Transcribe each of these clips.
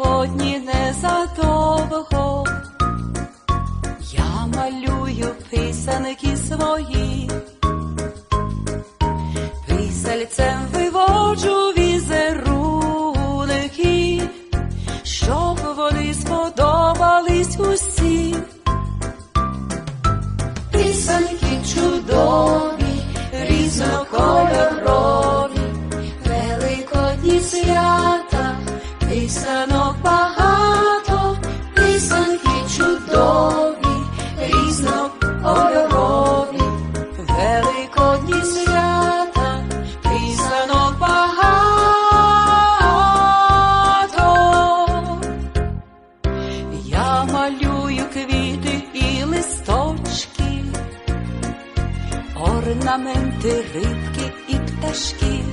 сьогодні не задовго. Я малюю писанки свої, писальцем виводжу візерунки, щоб вони сподобались усі. Писанки чудові, різнокольорові, великодні свята. Писано орнаменти, рибки і пташки.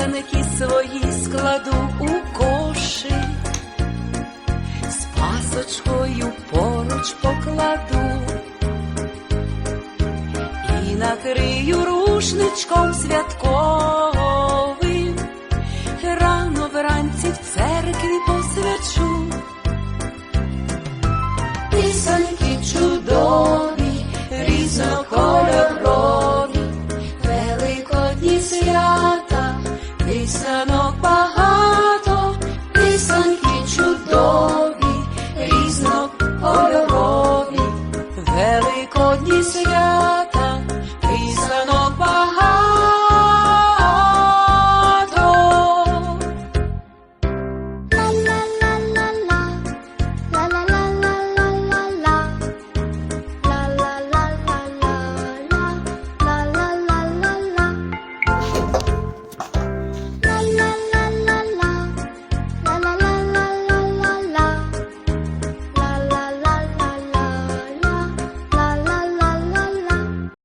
Писанки свої складу у кошик, з пасочкою поруч покладу. І накрию рушничком святковим, рано вранці в церкві посвячу. Писанки чудові,